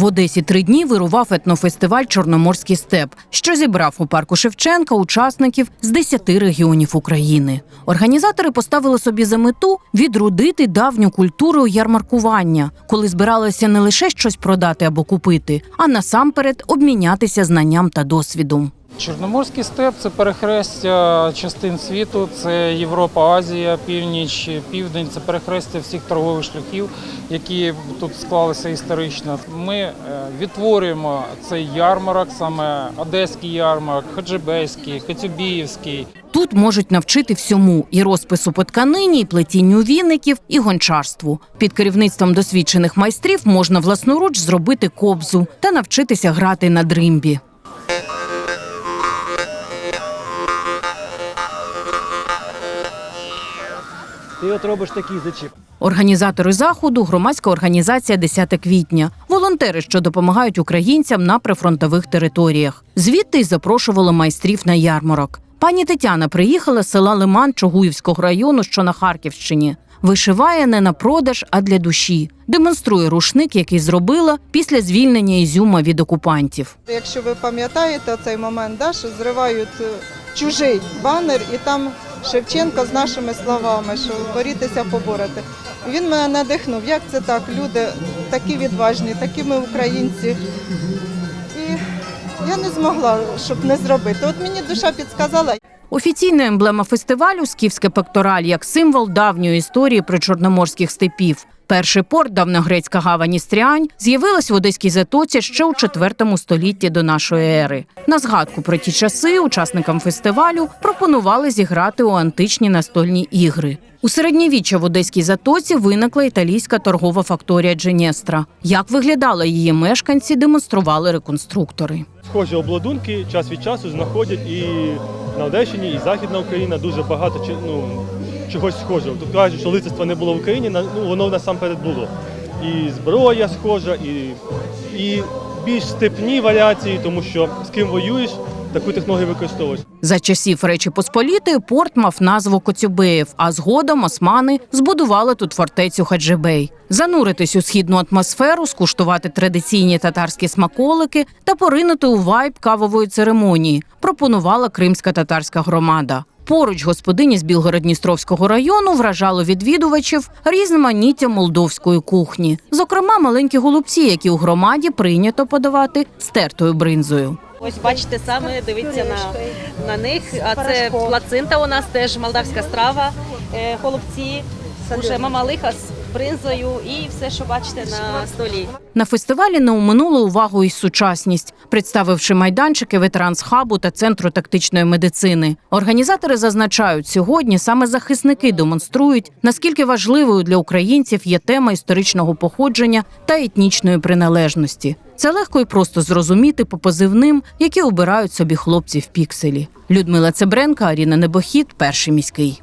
В Одесі три дні вирував етнофестиваль Чорноморський степ, що зібрав у парку Шевченка учасників з 10 регіонів України. Організатори поставили собі за мету відродити давню культуру ярмаркування, коли збиралися не лише щось продати або купити, а насамперед обмінятися знанням та досвідом. Чорноморський степ це перехрестя частин світу, це Європа, Азія, північ, південь, це перехрестя всіх торгових шляхів, які тут склалися історично. Ми е, відтворюємо цей ярмарок, саме одеський ярмарок, хаджибейський, коцюбіївський. Тут можуть навчити всьому і розпису по тканині, і плетінню віників, і гончарству. Під керівництвом досвідчених майстрів можна власноруч зробити кобзу та навчитися грати на дримбі. Ти от робиш такий зачіп. Організатори заходу громадська організація «10 квітня, волонтери, що допомагають українцям на прифронтових територіях. Звідти й запрошували майстрів на ярмарок. Пані Тетяна приїхала з села Лиман Чугуївського району, що на Харківщині. Вишиває не на продаж, а для душі. Демонструє рушник, який зробила після звільнення Ізюма від окупантів. Якщо ви пам'ятаєте цей момент, да, що зривають е, чужий банер і там Шевченко з нашими словами, що борітися, поборете. Він мене надихнув. Як це так? Люди такі відважні, такі ми українці. І я не змогла, щоб не зробити. От мені душа підсказала. Офіційна емблема фестивалю скіфське пектораль як символ давньої історії причорноморських степів. Перший порт, давньогрецька гавань Істріань, з'явилась в Одеській затоці ще у IV столітті до нашої ери. На згадку про ті часи учасникам фестивалю пропонували зіграти у античні настольні ігри. У середньовіччя в Одеській затоці виникла італійська торгова факторія Дженєстра. Як виглядала її мешканці, демонстрували реконструктори. Схожі обладунки час від часу знаходять і на Одещині, і Західна Україна дуже багато ну, чогось схожого. Тут кажуть, що лицарства не було в Україні, ну, воно насамперед було. І зброя схожа, і, і більш степні варіації, тому що з ким воюєш, таку технологію використовуєш. За часів Речі Посполітої порт мав назву Коцюбеїв, а згодом османи збудували тут фортецю Хаджибей. Зануритись у східну атмосферу, скуштувати традиційні татарські смаколики та поринути у вайб кавової церемонії. Пропонувала кримська татарська громада. Поруч господині з Білгород-Дністровського району вражало відвідувачів різноманіття молдовської кухні, зокрема маленькі голубці, які у громаді прийнято подавати стертою бринзою. Ось бачите саме, дивіться на, на них. А це плацинта у нас теж молдавська страва, е, голубці, уже мамалиха з бринзою і все, що бачите на столі. На фестивалі не оминули увагу і сучасність, представивши майданчики ветеранс-хабу та центру тактичної медицини. Організатори зазначають, сьогодні саме захисники демонструють, наскільки важливою для українців є тема історичного походження та етнічної приналежності. Це легко і просто зрозуміти по позивним, які обирають собі хлопці в пікселі. Людмила Цебренка, Аріна Небохід, перший міський.